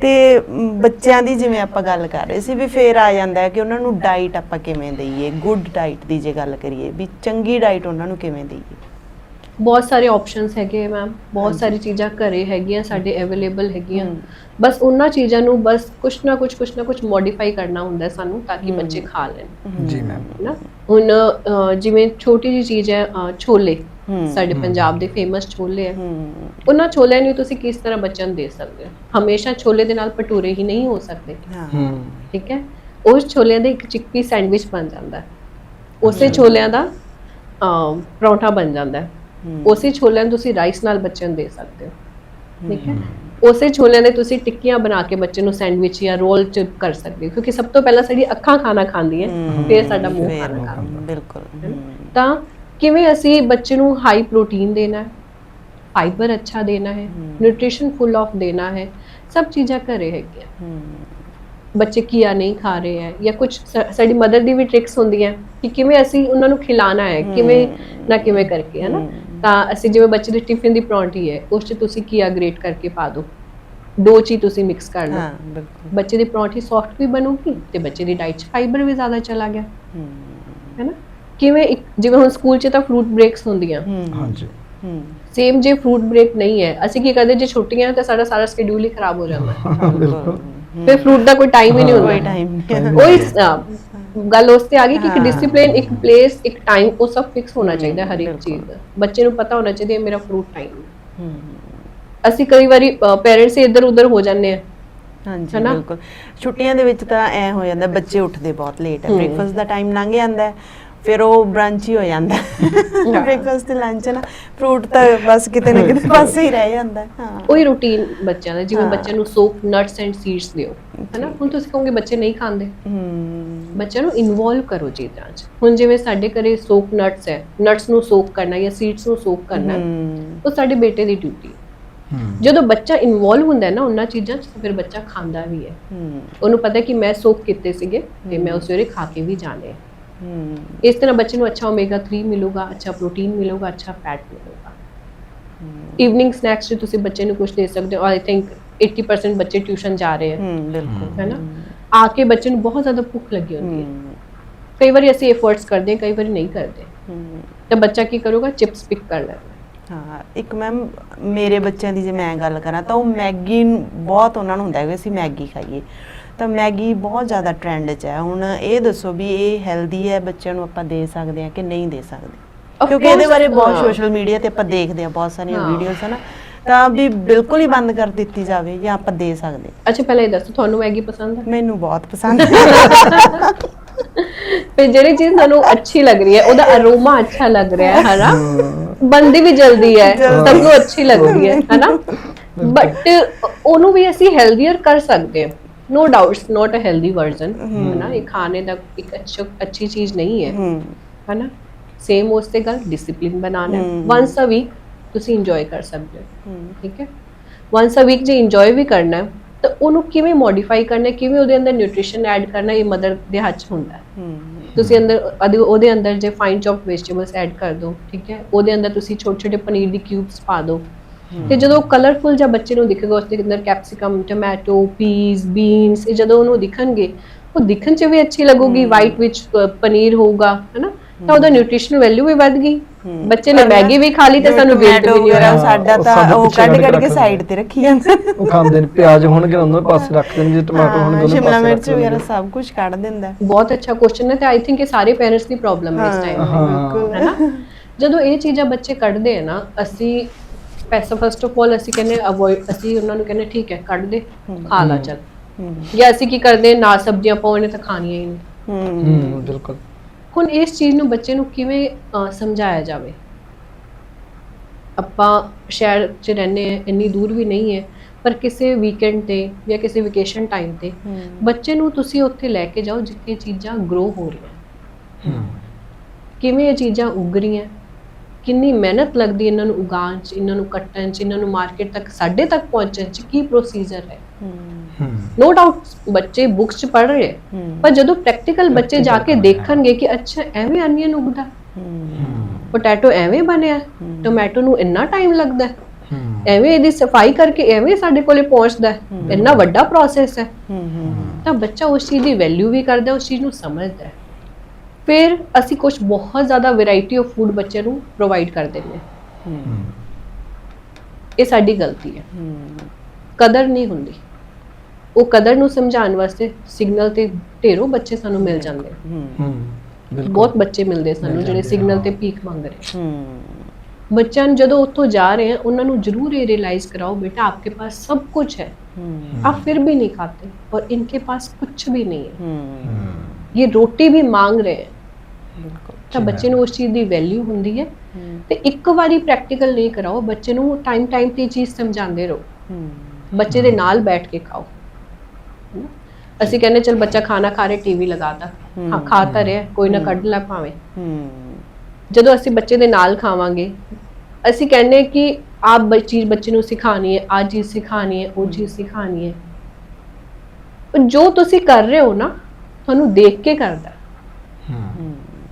ਤੇ ਬੱਚਿਆਂ ਦੀ ਜਿਵੇਂ ਆਪਾਂ ਗੱਲ ਕਰ ਰਹੇ ਸੀ ਵੀ ਫੇਰ ਆ ਜਾਂਦਾ ਹੈ ਕਿ ਉਹਨਾਂ ਨੂੰ ਡਾਈਟ ਆਪਾਂ ਕਿਵੇਂ ਦਈਏ ਗੁੱਡ ਡਾਈਟ ਦੀ ਜੇ ਗੱਲ ਕਰੀਏ ਵੀ ਚੰਗੀ ਡਾਈਟ ਉਹਨਾਂ ਨੂੰ ਕਿਵੇਂ ਦਈਏ ਬਹੁਤ ਸਾਰੇ ਆਪਸ਼ਨਸ ਹੈਗੇ ਮੈਮ ਬਹੁਤ। ਸਾਰੀ ਚੀਜ਼ਾਂ ਘਰੇ ਹੈਗੀਆਂ ਸਾਡੇ ਅਵੇਲੇਬਲ ਹੈਗੀਆਂ। ਬਸ ਉਹਨਾਂ ਚੀਜ਼ਾਂ ਨੂੰ ਬਸ ਕੁਛ ਨਾ ਕੁਛ ਕੁਛ ਨਾ ਕੁਛ ਮੋਡੀਫਾਈ ਕਰਨਾ ਹੁੰਦਾ ਸਾਨੂੰ ਤਾਂ ਕਿ। ਬੱਚੇ ਖਾ ਲੈਣ ਜੀ ਮੈਮ ਨਾ ਹੁਣ ਜਿਵੇਂ ਛੋਟੀ ਜੀ ਚੀਜ਼ ਹੈ ਛੋਲੇ। ਸਾਡੇ। ਪੰਜਾਬ ਦੇ ਫੇਮਸ ਛੋਲੇ ਹੈ। ਉਹਨਾਂ ਛੋਲਿਆਂ ਨੂੰ ਤੁਸੀਂ ਕਿਸ ਤਰ੍ਹਾਂ ਬੱਚਿਆਂ ਨੂੰ ਦੇ ਸਕਦੇ ਹੋ? ਹਮੇਸ਼ਾ ਛੋਲੇ ਦੇ ਨਾਲ ਭਟੂਰੇ ਹੀ ਨਹੀਂ ਹੋ ਸਕਦੇ। ਠੀਕ ਹੈ? ਉਸ ਛੋਲਿਆਂ ਦੇ ਇੱਕ ਚਿੱਕੀ ਸੈਂਡਵਿਚ ਬਣ ਜਾਂਦਾ। ਉਸੇ ਛੋਲਿਆਂ ਦਾ ਪਰੌਂਠਾ ਬਣ ਜਾਂਦਾ। ਉਸੇ ਛੋਲਿਆਂ ਨੂੰ ਤੁਸੀਂ ਰਾਈਸ ਨਾਲ ਬੱਚਿਆਂ ਨੂੰ ਦੇ ਸਕਦੇ ਹੋ। ਠੀਕ ਹੈ? ਉਸੇ ਛੋਲਿਆਂ ਦੇ ਤੁਸੀਂ ਟਿੱਕੀਆਂ ਬਣਾ ਕੇ ਬੱਚੇ ਨੂੰ ਸੈਂਡਵਿਚ ਜਾਂ ਰੋਲ ਚ ਕਰ ਸਕਦੇ ਹੋ। ਕਿਉਂਕਿ ਸਭ ਤੋਂ ਪਹਿਲਾਂ ਸਾਡੀ ਅੱਖਾਂ ਖਾਣਾ ਖਾਂਦੀਆਂ ਹੂੰ। ਫਿਰ ਸਾਡਾ ਮੂੰਹ ਖਾਣਾ ਖਾਂਦਾ ਬਿਲਕੁਲ। ਤਾਂ ਕਿਵੇਂ ਅਸੀਂ ਬੱਚੇ ਨੂੰ ਹਾਈ ਪ੍ਰੋਟੀਨ ਦੇਣਾ ਹੈ? ਫਾਈਬਰ ਅੱਛਾ ਦੇਣਾ ਹੈ। ਨਿਊਟ੍ਰੀਸ਼ਨ ਫੁੱਲ ਆਫ ਦੇਣਾ ਹੈ ਸਭ ਚੀਜ਼ਾਂ ਘਰੇ ਹੈਗੀਆਂ। ਬੱਚੇ ਕੀਆ ਨਹੀਂ ਖਾ ਰਹੇ ਹੈ ਜਾਂ ਕੁਝ ਸਾਡੀ ਮਦਰ ਦੀ ਵੀ ਟ੍ਰਿਕਸ ਹੁੰਦੀਆਂ ਕਿ ਕਿਵੇਂ ਅਸੀਂ ਉਹਨਾਂ ਨੂੰ ਖਿਲਾਣਾ ਹੈ ਕਿਵੇਂ ਨਾ ਕਿਵੇਂ ਕਰਕੇ ਹੈ। ਨਾ। ਤਾਂ ਅਸੀਂ ਜਿਵੇਂ ਬੱਚੇ ਦੀ ਟਿਫਿਨ ਦੀ ਪਰੌਂਠੀ ਹੈ ਉਸ 'ਚ ਤੁਸੀਂ ਕੀਆ ਗ੍ਰੇਟ ਕਰਕੇ ਪਾ ਦਿਓ। ਦੋ ਚੀਜ਼ ਤੁਸੀਂ ਮਿਕਸ ਕਰ ਲਓ। ਹਾਂ ਬਿਲਕੁਲ। ਬੱਚੇ ਦੀ ਪਰੌਂਠੀ ਸੌਫਟ ਵੀ ਬਣੂਗੀ ਤੇ ਬੱਚੇ ਦੀ ਡਾਈਟ 'ਚ ਫਾਈਬਰ ਵੀ ਜ਼ਿਆਦਾ ਚਲਾ ਗਿਆ। ਹੂੰ। ਹੈ ਨਾ ਕਿਵੇਂ ਇੱਕ ਜਿਵੇਂ ਹੁਣ ਸਕੂਲ 'ਚ ਤਾਂ ਫਰੂਟ ਬ੍ਰੇਕਸ ਹੁੰਦੀਆਂ। ਹਾਂਜੀ। ਹੂੰ। ਸੇਮ ਜੇ ਫਰੂਟ ਬ੍ਰੇਕ ਨਹੀਂ ਹੈ ਅਸੀਂ ਕੀ ਕਰਦੇ ਜੇ ਛੁੱਟੀਆਂ ਤਾਂ ਸਾਡਾ ਸਾਰਾ ਸ਼ਡਿਊਲ ਹੀ ਖਰਾਬ ਹੋ ਜਾਂਦਾ। ਹੈ ਬਿਲਕੁਲ ਫਿਰ ਫਰੂਟ ਦਾ ਕੋਈ ਟਾਈਮ ਹੀ ਨਹੀਂ ਕੋਈ ਹੁੰਦਾ ਟਾਈਮ ਨਹੀਂ ਉਹੀ ਗੱਲ ਉਸ ਤੇ ਆ ਗਈ ਕਿ ਇੱਕ ਹਾਂ। ਡਿਸਪਲਿਨ ਇੱਕ ਪਲੇਸ ਇੱਕ ਟਾਈਮ ਉਹ ਸਭ ਫਿਕਸ ਹੋਣਾ ਚਾਹੀਦਾ ਹਰ ਇੱਕ ਬਿਲਕੁਲ। ਚੀਜ਼ ਦਾ। ਬੱਚੇ ਨੂੰ ਪਤਾ ਹੋਣਾ ਚਾਹੀਦਾ ਇਹ ਮੇਰਾ ਫਰੂਟ ਟਾਈਮ ਹੂੰ। ਅਸੀਂ ਕਈ ਵਾਰੀ ਪੇਰੈਂਟਸ ਇੱਧਰ ਉੱਧਰ ਹੋ ਜਾਂਦੇ ਆ ਹਾਂਜੀ ਹਨਾ? ਬਿਲਕੁਲ। ਛੁੱਟੀਆਂ ਦੇ ਵਿੱਚ ਤਾਂ ਐ ਹੋ ਜਾਂਦਾ ਬੱਚੇ ਉੱਠਦੇ ਬਹੁਤ ਲੇਟ ਹੈ। ਹੂੰ। ਬ੍ਰੇਕਫਾਸਟ ਦਾ ਟਾਈਮ ਲੰਘ ਜਾਂਦਾ ਹੈ, ਫਿਰ ਉਹ ਬ੍ਰੰਚ ਹੀ ਹੋ ਜਾਂਦਾ। ਬ੍ਰੇਕਫਾਸਟ ਤੇ ਲੰਚ ਨਾ ਫਰੂਟ ਤਾਂ ਬਸ ਕਿਤੇ ਨਾ ਕਿਤੇ ਪਾਸੇ ਹੀ ਰਹਿ ਜਾਂਦਾ ਹੈ। ਉਹੀ ਰੂਟੀਨ ਬੱਚਿਆਂ ਦਾ ਜਿਵੇਂ। ਬੱਚਿਆਂ ਨੂੰ ਸੋਪ ਨਟਸ ਐਂਡ ਸੀਡਸ ਦਿਓ ਹਨਾ? ਹੁਣ ਤੁਸੀਂ ਕਹੋਗੇ ਬੱਚੇ ਨਹੀਂ ਖਾਂਦੇ। ਹੂੰ। ਬੱਚਿਆਂ ਨੂੰ ਇਨਵੋਲਵ ਕਰੋ ਚੀਜ਼ਾਂ 'ਚ। ਹੁਣ ਜਿਵੇਂ ਸਾਡੇ ਘਰੇ ਸੋਕ ਨਟਸ ਹੈ ਨਟਸ ਨੂੰ ਸੋਕ ਕਰਨਾ ਜਾਂ ਸੀਡਸ ਨੂੰ ਸੋਕ ਕਰਨਾ ਉਹ ਸਾਡੇ ਬੇਟੇ ਦੀ ਡਿਊਟੀ ਹੂੰ। ਜਦੋਂ ਬੱਚਾ ਇਨਵੋਲਵ ਹੁੰਦਾ ਹੈ ਨਾ ਉਹਨਾਂ ਚੀਜ਼ਾਂ 'ਚ ਫਿਰ ਬੱਚਾ ਖਾਂਦਾ ਵੀ ਹੈ। ਉਹਨੂੰ ਪਤਾ ਹੈ ਕਿ ਮੈਂ ਸੋਕ ਕੀਤੇ ਸੀਗੇ ਤੇ ਮੈਂ ਉਸ ਸਵੇਰੇ ਖਾ ਕੇ ਵੀ ਜਾਣੇ ਇਸ ਤਰ੍ਹਾਂ ਬੱਚੇ ਨੂੰ ਅੱਛਾ ਓਮੇਗਾ 3 ਮਿਲੂਗਾ ਅੱਛਾ ਪ੍ਰੋਟੀਨ ਮਿਲੂਗਾ ਅੱਛਾ ਫੈਟ ਮਿਲੂਗਾ। ਈਵਨਿੰਗ ਸਨੈਕਸ 'ਚ ਤੁਸੀਂ ਬੱਚੇ ਨੂੰ ਕੁਝ ਦੇ ਸਕਦੇ ਹੋ ਆਈ ਥਿੰਕ 80% ਬੱਚੇ ਟਿਊਸ਼ਨ ਜਾ ਰਹੇ ਹੈ ਬਿਲਕੁਲ। ਹੈ ਨਾ? ਆ ਕੇ ਬੱਚੇ ਨੂੰ ਬਹੁਤ ਜ਼ਿਆਦਾ ਭੁੱਖ ਲੱਗੀ ਹੁੰਦੀ ਹੈ। ਕਈ ਵਾਰੀ ਅਸੀਂ ਐਫਰਟਸ ਕਰਦੇ ਹਾਂ ਕਈ ਵਾਰੀ ਨਹੀਂ ਕਰਦੇ। ਹੂੰ। ਤਾਂ ਬੱਚਾ ਕੀ ਕਰੂਗਾ? ਚਿਪਸ ਪਿਕ ਕਰ ਲੈਣਾ ਹਾਂ ਇੱਕ ਮੈਮ ਮੇਰੇ ਬੱਚਿਆਂ ਦੀ ਜੇ ਮੈਂ ਗੱਲ ਕਰਾਂ ਤਾਂ ਉਹ ਮੈਗੀ ਬਹੁਤ ਉਹਨਾਂ ਨੂੰ ਹੁੰਦਾ ਹੈ ਕਿ ਅਸੀਂ ਮੈਗੀ ਖਾਈਏ। ਤਾਂ ਮੈਗੀ ਬਹੁਤ ਜ਼ਿਆਦਾ ਟ੍ਰੈਂਡ 'ਚ ਹੈ। ਹੁਣ ਇਹ ਦੱਸੋ ਵੀ ਇਹ ਹੈਲਦੀ ਹੈ ਬੱਚਿਆਂ ਨੂੰ ਆਪਾਂ ਦੇ ਸਕਦੇ ਹਾਂ ਕਿ ਨਹੀਂ ਦੇ ਸਕਦੇ? ਕਿਉਂਕਿ ਇਹਦੇ ਬਾਰੇ ਬਹੁਤ। ਸੋਸ਼ਲ ਮੀਡੀਆ ਤੇ ਆਪਾਂ ਦੇਖਦੇ ਹਾਂ ਬਹੁਤ ਸਾਰੀਆਂ। ਵੀਡੀਓਜ਼ ਹਨਾ। ਤਾਂ ਵੀ ਬਿਲਕੁਲ ਹੀ ਬੰਦ ਕਰ ਦਿੱਤੀ ਜਾਵੇ ਜਾਂ ਆਪਾਂ ਦੇ ਸਕਦੇ ਅੱਛਾ ਪਹਿਲਾਂ ਇਹ ਦੱਸੋ ਤੁਹਾਨੂੰ ਮੈਗੀ ਪਸੰਦ ਹੈ? ਮੈਨੂੰ ਬਹੁਤ ਪਸੰਦ ਹੈ। ਫਿਰ ਜਿਹੜੀ ਚੀਜ਼ ਤੁਹਾਨੂੰ ਅੱਛੀ ਲੱਗ ਰਹੀ ਹੈ ਉਹਦਾ ਅਰੋਮਾ ਅੱਛਾ ਲੱਗ ਰਿਹਾ ਹੈ ਹਨਾ? ਬੰਦੀ ਵੀ ਜਲਦੀ ਹੈ। ਸਭ ਨੂੰ ਅੱਛੀ ਲੱਗਦੀ ਹੈ ਹਨਾ? ਬਟ ਉਹਨੂੰ ਵੀ ਅਸੀਂ ਹੈਲਦੀਅਰ ਕਰ ਸਕਦੇ ਹਾਂ। No doubts not a healthy version ਹਨਾ ਇਹ ਖਾਣੇ ਦਾ ਇੱਕ ਅੱਛਾ ਅੱਛੀ ਚੀਜ਼ ਨਹੀਂ ਹੈ ਹੂੰ ਹਨਾ ਸੇਮ ਉਸ ਤੇ ਗੱਲ ਡਿਸਪਲਿਨ ਬਣਾਉਣਾ ਹਮ। ਵਾਂਸ ਅ ਵੀਕ ਤੁਸੀਂ ਇੰਜੋਏ ਕਰ ਸਕਦੇ ਹੋ ਠੀਕ ਹੈ ਵਾਂਸ ਅ ਵੀਕ ਜੇ ਇੰਜੋਏ ਵੀ ਕਰਨਾ ਤਾਂ ਉਹਨੂੰ ਕਿਵੇਂ ਮੋਡੀਫਾਈ ਕਰਨਾ ਕਿਵੇਂ ਉਹਦੇ ਅੰਦਰ ਨਿਊਟ੍ਰੀਸ਼ਨ ਐਡ ਕਰਨਾ ਇਹ ਮਦਰ ਦੇ ਹੱਥ 'ਚ ਹੁੰਦਾ ਤੁਸੀਂ ਅੰਦਰ ਅਦੇ- ਉਹਦੇ ਅੰਦਰ ਜੇ ਫਾਈਨ ਚੌਪਡ ਵੈਜੀਟੇਬਲਸ ਐਡ ਕਰ ਦਿਓ ਠੀਕ ਹੈ ਉਹਦੇ ਅੰਦਰ ਤੁਸੀਂ ਛੋਟੇ ਛੋਟੇ ਪਨੀਰ ਦੀ ਕਿਊਬਸ ਪਾ ਦਿਓ ਤੇ ਜਦੋਂ ਕਲਰਫੁਲ ਜਿਹਾ ਬੱਚੇ ਨੂੰ ਦਿਖੇਗਾ ਉਸ ਦੇ ਅੰਦਰ ਕੈਪਸਿਕਮ ਟੋਮੈਟੋ ਪੀਸ ਬੀਨਸ ਇਹ ਜਦੋਂ ਉਹਨੂੰ ਦਿਖਣਗੇ ਉਹ ਦਿਖਣ 'ਚ ਵੀ ਅੱਛੀ ਲੱਗੂਗੀ ਵਾਈਟ ਵਿੱਚ ਪਨੀਰ ਹੋਊਗਾ ਹੈਨਾ? ਤਾਂ ਉਹਦਾ ਨਿਊਟ੍ਰੀਸ਼ਨ ਵੈਲਿਊ ਵੀ ਵੱਧ ਗਈ। ਬੱਚੇ ਨੇ ਮੈਗੀ ਵੀ ਖਾ ਲਈ ਤੇ ਸਾਨੂੰ ਵੀ ਨਹੀਂ ਵਗੈਰਾ ਹੋਇਆ ਸਾਡਾ ਤਾਂ ਉਹ ਕੱਢ ਕੱਢ ਕੇ ਸਾਈਡ ਤੇ ਰੱਖੀ ਜਾਂਦੇ। ਉਹ ਖਾਂਦੇ ਨੇ ਪਿਆਜ਼ ਹੋਣਗੇ ਉਹਨਾਂ ਦੇ ਪਾਸੇ ਰੱਖ ਦੇਣਗੇ ਟਮਾਟੋ ਹੋਣਗੇ ਹਾਂ, ਉਹਨਾਂ ਦੇ ਸ਼ਿਮਲਾ ਪਾਸੇ ਮਿਰਚ ਰੱਖ ਵਗੈਰਾ ਸਭ ਕੁਝ ਕੱਢ ਦਿੰਦਾ। ਹੈ। ਬਹੁਤ ਅੱਛਾ ਕੁਐਸਚਨ ਹੈ ਤੇ ਆਈ ਥਿੰਕ ਇਹ ਸਾਰੇ ਪੇਰੈਂਟਸ ਦੀ ਪ੍ਰੋਬਲਮ ਹੈ ਇਸ ਟਾਈਮ ਹਾਂ। ਬਿਲਕੁਲ। ਹੈਨਾ? ਜਦੋਂ ਇਹ ਚੀਜ਼ਾਂ ਬੱਚੇ ਕੱਢਦੇ ਆ ਨਾ ਅਸੀਂ ਪੈਸਾ ਫਸਟ ਆਫ ਆਲ ਅਸੀਂ ਕਹਿੰਦੇ ਅਵੋਇਡ ਅਸੀਂ ਉਹਨਾਂ ਨੂੰ ਕਹਿੰਦੇ ਠੀਕ ਹੈ ਕੱਢ ਦੇ ਖਾ ਲਾ ਚੱਲ। ਜਾਂ ਅਸੀਂ ਕੀ ਕਰਦੇ ਨਾ ਸਬਜ਼ੀਆਂ ਪਾਉਣੇ ਤਾਂ ਖਾਣੀਆਂ ਹੀ ਨਹੀਂ। ਹੂੰ। ਹੂੰ ਬਿਲਕੁਲ। ਹੁਣ ਇਸ ਚੀਜ਼ ਨੂੰ ਬੱਚੇ ਨੂੰ ਕਿਵੇਂ ਸਮਝਾਇਆ ਜਾਵੇ? ਆਪਾਂ ਸ਼ਹਿਰ 'ਚ ਰਹਿੰਦੇ ਆ ਇੰਨੀ ਦੂਰ ਵੀ ਨਹੀਂ ਹੈ ਪਰ ਕਿਸੇ ਵੀਕਐਂਡ ਤੇ ਜਾਂ ਕਿਸੇ ਵਕੇਸ਼ਨ ਟਾਈਮ ਤੇ ਬੱਚੇ ਨੂੰ ਤੁਸੀਂ ਉੱਥੇ ਲੈ ਕੇ ਜਾਓ ਜਿੱਥੇ ਚੀਜ਼ਾਂ ਗਰੋ ਹੋ ਰਹੀਆਂ। ਹੂੰ। ਕਿਵੇਂ ਇਹ ਚੀਜ਼ਾਂ ਉੱਗ ਰਹੀਆਂ? ਕਿੰਨੀ ਮਿਹਨਤ ਲੱਗਦੀ ਇਹਨਾਂ ਨੂੰ ਉਗਾਉਣ 'ਚ ਇਹਨਾਂ ਨੂੰ ਕੱਟਣ 'ਚ ਇਹਨਾਂ ਨੂੰ ਮਾਰਕੀਟ ਤੱਕ ਸਾਡੇ ਤੱਕ ਪਹੁੰਚਣ 'ਚ ਕੀ ਪ੍ਰੋਸੀਜਰ ਹੈ? ਨੋ ਡਾਊਟ ਬੱਚੇ ਬੁੱਕਸ 'ਚ ਪੜ੍ਹ ਰਹੇ ਪਰ ਜਦੋਂ ਪ੍ਰੈਕਟੀਕਲ ਬੱਚੇ ਜਾ ਕੇ ਦੇਖਣਗੇ ਕਿ ਅੱਛਾ ਐਵੇਂ ਅਨੀਅਨ ਉਗਦਾ। ਹੂੰ। ਪੋਟੈਟੋ ਐਵੇਂ ਬਣਿਆ। ਟੋਮੈਟੋ ਨੂੰ ਇੰਨਾ ਟਾਈਮ ਲੱਗਦਾ ਐਵੇਂ ਇਹਦੀ ਸਫ਼ਾਈ ਕਰਕੇ ਐਵੇਂ ਸਾਡੇ ਕੋਲੇ ਪਹੁੰਚਦਾ ਇੰਨਾ ਵੱਡਾ ਪ੍ਰੋਸੈਸ ਹੈ। ਹੂੰ ਹੂੰ। ਤਾਂ ਬੱਚਾ ਉਸ ਚੀਜ਼ ਦੀ ਵੈਲਿਊ ਵੀ ਕਰਦਾ ਉਸ ਚੀਜ਼ ਨੂੰ ਸਮਝਦਾ ਹੈ। ਫਿਰ ਅਸੀਂ ਕੁਝ ਬਹੁਤ ਜ਼ਿਆਦਾ ਵੈਰਾਈਟੀ ਆਫ ਫੂਡ ਬੱਚੇ ਨੂੰ ਪ੍ਰੋਵਾਈਡ ਕਰ ਦਿੰਦੇ ਹਾਂ ਹੂੰ ਇਹ ਸਾਡੀ ਗਲਤੀ ਹੈ ਹੂੰ ਕਦਰ ਨਹੀਂ ਹੁੰਦੀ ਉਹ ਕਦਰ ਨੂੰ ਸਮਝਾਉਣ ਵਾਸਤੇ ਸਿਗਨਲ ਤੇ ਢੇਰੋਂ ਬੱਚੇ ਸਾਨੂੰ ਮਿਲ ਜਾਂਦੇ ਹੂੰ ਹੂੰ ਬਿਲਕੁਲ ਬਹੁਤ ਬੱਚੇ ਮਿਲਦੇ ਸਾਨੂੰ ਮਿਲ ਜਿਹੜੇ ਜਾਂਦੇ, ਸਿਗਨਲ ਹਾਂ। ਤੇ ਭੀਖ ਮੰਗ ਰਹੇ ਹੂੰ ਬੱਚਿਆਂ ਨੂੰ ਜਦੋਂ ਉੱਥੋਂ ਜਾ ਰਹੇ हैं उन्होंने जरूर ये रियलाइज कराओ बेटा आपके पास सब कुछ है ਹੂੰ आप फिर भी नहीं खाते और इनके पास कुछ भी नहीं है ਹੂੰ ये रोटी भी मांग रहे हैं ਬਿਲਕੁਲ ਤਾਂ ਬੱਚੇ ਨੂੰ ਉਸ ਚੀਜ਼ ਦੀ ਵੈਲਿਊ ਹੁੰਦੀ ਹੈ। ਤੇ ਇੱਕ ਵਾਰੀ ਪ੍ਰੈਕਟੀਕਲ ਨਹੀਂ ਕਰਾਓ ਬੱਚੇ ਨੂੰ ਟਾਈਮ ਟਾਈਮ ਤੇ ਚੀਜ਼ ਸਮਝਾਉਂਦੇ ਰਹੋ। ਬੱਚੇ ਦੇ ਨਾਲ ਬੈਠ ਕੇ ਖਾਓ? ਅਸੀਂ ਕਹਿੰਦੇ ਚਲ ਬੱਚਾ ਖਾਣਾ ਖਾ ਰਿਹਾ ਟੀਵੀ ਲਗਾਤਾ ਹਾਂ। ਹਮ। ਖਾ ਤਾਂ ਰਿਹਾ ਕੋਈ ਨਾ ਕੱਢ ਲੈ ਭਾਵੇਂ। ਜਦੋਂ ਅਸੀਂ ਬੱਚੇ ਦੇ ਨਾਲ ਖਾਵਾਂਗੇ ਅਸੀਂ ਕਹਿੰਦੇ ਕਿ ਆਪ ਚੀਜ਼ ਬੱਚੇ ਨੂੰ ਸਿਖਾਣੀ ਹੈ ਆ ਚੀਜ਼ ਸਿਖਾਣੀ ਹੈ ਉਹ ਚੀਜ਼ ਸਿਖਾਣੀ ਹੈ। ਜੋ ਤੁਸੀਂ ਕਰ ਰਹੇ ਹੋ ਨਾ ਤੁਹਾਨੂੰ ਦੇਖ ਕੇ ਕਰਦਾ।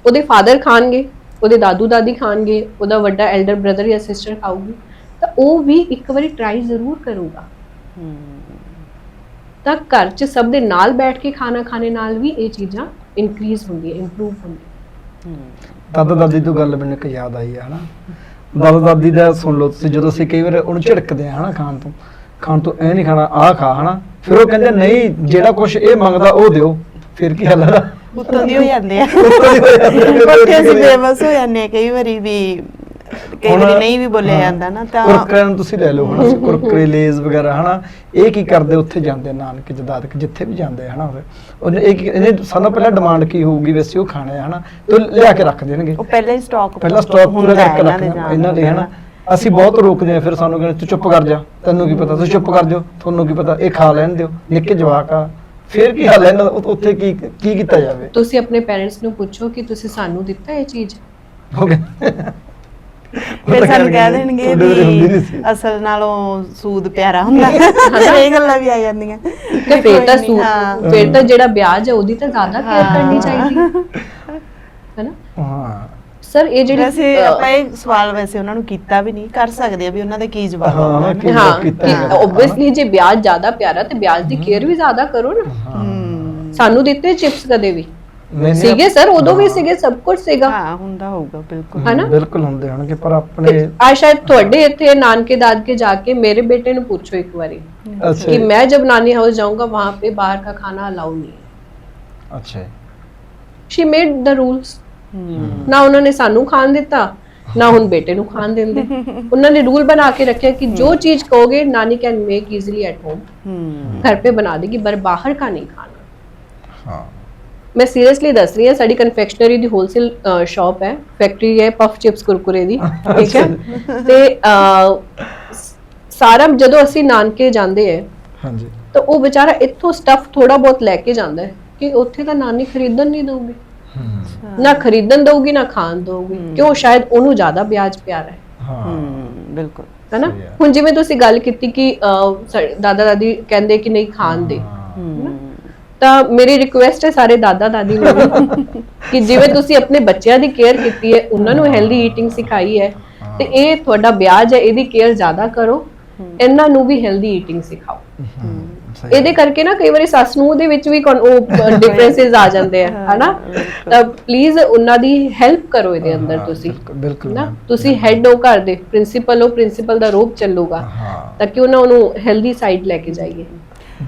ਉਹਦੇ ਫਾਦਰ ਖਾਣਗੇ ਉਹਦੇ ਦਾਦੂ ਦਾਦੀ ਖਾਣਗੇ ਉਹਦਾ ਵੱਡਾ ਐਲਡਰ ਬ੍ਰਦਰ ਜਾਂ ਸਿਸਟਰ ਖਾਊਗੀ ਤਾਂ ਉਹ ਵੀ ਇੱਕ ਵਾਰੀ ਟਰਾਈ ਜ਼ਰੂਰ ਕਰੂਗਾ। ਹੂੰ। ਤਾਂ ਘਰ 'ਚ ਸਭ ਦੇ ਨਾਲ ਬੈਠ ਕੇ ਖਾਣਾ ਖਾਣੇ ਨਾਲ ਵੀ ਇਹ ਚੀਜ਼ਾਂ ਇਨਕਰੀਜ਼ ਹੁੰਦੀਆਂ ਇੰਪਰੂਵ ਹੁੰਦੀਆਂ। ਹੂੰ। ਦਾਦਾ ਦਾਦੀ ਤੋਂ ਗੱਲ ਮੈਨੂੰ ਇੱਕ ਯਾਦ ਆਈ ਹੈ ਹਨਾ? ਦਾਦਾ ਦਾਦੀ ਦਾ ਸੁਣ ਲਓ ਤੁਸੀਂ ਜਦੋਂ ਅਸੀਂ ਕਈ ਵਾਰ ਉਹਨੂੰ ਝਿੜਕਦੇ ਆ ਹਨਾ ਖਾਣ ਤੋਂ ਖਾਣ ਤੋਂ ਐ ਨਹੀਂ ਖਾਣਾ ਆਹ ਖਾ ਹਨਾ? ਫਿਰ ਉਹ ਕਹਿੰਦੇ ਨਹੀਂ ਜਿਹੜਾ ਕੁਝ ਇਹ ਮੰਗਦਾ ਉਹ ਦਿਓ ਫਿਰ ਕੀ ਹਾਲ ਹੈ ਉੱਤੋਂ ਦੀ ਹੋ ਜਾਂਦੇ ਆ। ਉੱਤੋਂ ਦੀ ਹੋ ਜਾਂਦੇ ਆ। ਉੱਥੇ ਅਸੀਂ ਬੇਬਸ ਹੋ ਜਾਂਦੇ ਆ। ਕਈ ਵਾਰੀ ਵੀ ਕਈ ਹੁਣ- ਵਾਰੀ ਨਹੀਂ ਵੀ ਬੋਲਿਆ ਹਾਂ, ਜਾਂਦਾ ਨਾ ਤਾਂ ਕੁਰਕਰੇ ਨੂੰ ਤੁਸੀਂ ਲੈ ਲਓ ਹਨਾ ਕੁਰਕਰੇ ਲੇਜ਼ ਵਗੈਰਾ ਹਨਾ? ਇਹ ਕੀ ਕਰਦੇ ਉੱਥੇ ਜਾਂਦੇ ਨਾਨਕ ਜਦਾਦਕ ਜਿੱਥੇ ਵੀ ਜਾਂਦੇ ਹਨਾ? ਉਹ ਉਹਨੇ ਇਹ ਕੀ- ਇਹਨੇ ਸਾਨੂੰ ਪਹਿਲਾਂ ਡਿਮਾਂਡ ਕੀ ਹੋਊਗੀ ਵੈਸੇ ਉਹ ਖਾਣੇ ਆ ਹਨਾ? ਤੇ ਉਹ ਲਿਆ ਕੇ ਰੱਖ ਦੇਣਗੇ। ਉਹ ਪਹਿਲਾਂ ਹੀ ਸਟਾਕ ਪਹਿਲਾਂ ਸਟਾਕ ਪੂਰਾ ਕਰਕੇ ਰੱਖਣਾ ਇਹਨਾਂ ਦੇ ਹਨਾ? ਅਸੀਂ ਬਹੁਤ ਰੋਕਦੇ ਆ ਫਿਰ ਸਾਨੂੰ ਕਹਿੰਦੇ ਤੂੰ ਚੁੱਪ ਕਰ ਜਾ ਤੈਨੂੰ ਕੀ ਪਤਾ? ਤੂੰ ਚੁੱਪ ਕਰ ਜਾ ਤੁਹਾਨੂੰ ਕੀ ਪਤਾ? ਇਹ ਖਾ ਲੈਣ ਦਿਓ। ਨਿੱਕੇ ਜਵਾਕ ਆ ਫਿਰ ਕੀ ਹਾਲ ਹੈ? ਇਹਨਾਂ ਦਾ ਉ- ਉੱਥੇ ਕੀ ਕੀ ਕੀਤਾ ਜਾਵੇ? ਤੁਸੀਂ ਆਪਣੇ ਪੇਰੈਂਟਸ ਨੂੰ ਪੁੱਛੋ ਕਿ ਤੁਸੀਂ ਸਾਨੂੰ ਦਿੱਤਾ ਇਹ ਚੀਜ਼? ਹੋ ਗਿਆ ਫਿਰ ਸਾਨੂੰ ਕਹਿ ਦੇਣਗੇ ਵੀ ਅਸਲ ਨਾਲੋਂ ਸੂਦ ਪਿਆਰਾ ਹੁੰਦਾ। ਇਹ ਗੱਲਾਂ ਵੀ ਆ ਜਾਂਦੀਆਂ। ਤੇ ਫਿਰ ਤਾਂ ਸੂ ਹਾਂ। ਫਿਰ ਤਾਂ ਜਿਹੜਾ ਵਿਆਜ ਹੈ ਉਹਦੀ ਤਾਂ ਜ਼ਿਆਦਾ ਕੇਅਰ। ਕਰਨੀ ਚਾਹੀਦੀ। ਹੈ ਹੈਨਾ? ਹਾਂ। ਸਰ ਇਹ ਜਿਹੜੀ ਵੈਸੇ ਅਹ, ਆਪਾਂ ਇਹ ਸਵਾਲ ਵੈਸੇ ਉਹਨਾਂ ਨੂੰ ਕੀਤਾ ਵੀ ਨਹੀਂ ਕਰ ਸਕਦੇ ਆ ਵੀ ਉਹਨਾਂ ਦਾ ਕੀ ਜਵਾਬ ਹਾਂ, ਆਉਣਾ ਕੀ- ਨਾ। ਹਾਂ ਕੀਤਾ ਕਿ ਹੈ। ਆਬਵੀਅਸਲੀ ਜੇ ਵਿਆਜ ਜ਼ਿਆਦਾ ਪਿਆਰਾ ਤੇ ਵਿਆਜ ਦੀ ਕੇਅਰ ਵੀ ਜ਼ਿਆਦਾ ਕਰੋ ਨਾ ਹੂੰ ਸਾਨੂੰ ਦਿੱਤੇ ਚਿਪਸ ਕਦੇ ਵੀ ਨਹੀਂ, ਨਹੀਂ, ਸੀਗੇ ਸਰ ਉਦੋਂ ਵੀ ਸੀਗੇ ਸਭ ਕੁਝ ਸੀਗਾ ਹਾਂ ਹੁੰਦਾ ਹੋਊਗਾ ਬਿਲਕੁਲ ਹਨਾ? ਬਿਲਕੁਲ ਹੁੰਦੇ ਹੋਣਗੇ ਪਰ ਆਪਣੇ ਆ ਸ਼ਾਇਦ ਤੁਹਾਡੇ ਇੱਥੇ ਨਾਨਕੇ ਦਾਦਕੇ ਜਾ ਕੇ ਮੇਰੇ ਬੇਟੇ ਨੂੰ ਪੁੱਛੋ ਇੱਕ ਵਾਰੀ ਅੱਛਾ कि मैं जब नानी हाउस जाऊंगा वहां पे बाहर का खाना अलाउ नहीं है ਅੱਛਾ शी मेड द रूल्स ਹੂੰ ਨਾ ਉਹਨਾਂ ਨੇ ਸਾਨੂੰ ਖਾਣ ਦਿੱਤਾ ਨਾ ਹੁਣ ਬੇਟੇ ਨੂੰ ਖਾਣ ਦਿੰਦੇ। ਉਹਨਾਂ ਨੇ ਰੂਲ ਬਣਾ ਕੇ ਰੱਖਿਆ ਕਿ ਜੋ ਚੀਜ਼ ਕਹੋਗੇ ਨਾਨੀ can make easily at home ਘਰ ਪੇ ਬਣਾ ਦੇਗੀ ਪਰ ਬਾਹਰ ਕਾ ਨਹੀਂ ਖਾਣਾ। ਹਾਂ। ਮੈਂ ਸੀਰੀਅਸਲੀ ਦੱਸ ਰਹੀ ਹਾਂ ਸਾਡੀ ਕਨਫੈਕਸ਼ਨਰੀ ਦੀ ਹੋਲਸੇਲ ਸ਼ਾਪ ਹੈ। ਫੈਕਟਰੀ ਹੈ ਪਫ ਚਿਪਸ ਕੁਰਕੁਰੇ ਦੀ ਠੀਕ ਹੈ? ਤੇ ਸਾਰਾ ਜਦੋਂ ਅਸੀਂ ਨਾਨਕੇ ਜਾਂਦੇ ਹੈ ਹਾਂਜੀ। ਤਾਂ ਉਹ ਵਿਚਾਰਾ ਇੱਥੋਂ ਸਟਫ ਥੋੜਾ ਬਹੁਤ ਲੈ ਕੇ ਜਾਂਦਾ ਹੈ ਕਿ ਉੱਥੇ ਤਾਂ ਨਾਨੀ ਖਰੀਦਣ ਨਹੀਂ ਦੋਗੇ ਨਾ ਖਰੀਦਣ ਦਊਗੀ ਨਾ ਖਾਣ ਦਊਗੀ। ਕਿਉਂ? ਸ਼ਾਇਦ ਉਹਨੂੰ ਜ਼ਿਆਦਾ ਵਿਆਜ ਪਿਆਰਾ ਹੈ। ਹਾਂ। ਬਿਲਕੁਲ। ਹੈਨਾ। ਹੁਣ ਜਿਵੇਂ ਤੁਸੀਂ ਗੱਲ ਕੀਤੀ ਕਿ ਦਾਦਾ ਦਾਦੀ ਕਹਿੰਦੇ ਕਿ ਨਹੀਂ ਖਾਣ ਦੇ। ਤਾਂ ਮੇਰੀ ਰਿਕੁਐਸਟ ਹੈ ਸਾਰੇ ਦਾਦਾ ਦਾਦੀ ਨੂੰ ਕਿ ਜਿਵੇਂ ਤੁਸੀਂ ਆਪਣੇ ਬੱਚਿਆਂ ਦੀ ਕੇਅਰ ਕੀਤੀ ਹੈ ਉਹਨਾਂ ਨੂੰ ਹੈਲਦੀ ਈਟਿੰਗ ਸਿਖਾਈ ਹੈ ਤੇ ਇਹ ਤੁਹਾਡਾ ਵਿਆਜ ਹੈ ਇਹਦੀ ਕੇਅਰ ਜ਼ਿਆਦਾ ਕਰੋ। ਇਹਨਾਂ ਨੂੰ ਵੀ ਹੈਲਦੀ ਈਟਿੰਗ ਸਿਖਾਓ। ਇਹਦੇ ਕਰਕੇ ਨਾ ਕਈ ਵਾਰੀ ਸੱਸ ਨੂੰ ਦੇ ਵਿੱਚ ਵੀ ਉਹ ਡਿਫਰੈਂਸਸ ਆ ਜਾਂਦੇ ਆ ਹਨਾ? ਤਾਂ ਪਲੀਜ਼ ਉਹਨਾਂ ਦੀ ਹੈਲਪ ਕਰੋ ਇਹਦੇ ਅੰਦਰ ਤੁਸੀਂ ਬਿਲਕੁਲ- ਨਾ ਤੁਸੀਂ ਹੈਡ ਹੋ ਘਰ ਦੇ ਪ੍ਰਿੰਸੀਪਲ ਹੋ ਪ੍ਰਿੰਸੀਪਲ ਦਾ ਰੋਪ ਚੱਲੂਗਾ ਤਾਂ ਕਿ ਉਹਨਾਂ ਨੂੰ ਹੈਲਦੀ ਸਾਈਡ ਲੈ ਕੇ ਜਾਈਏ।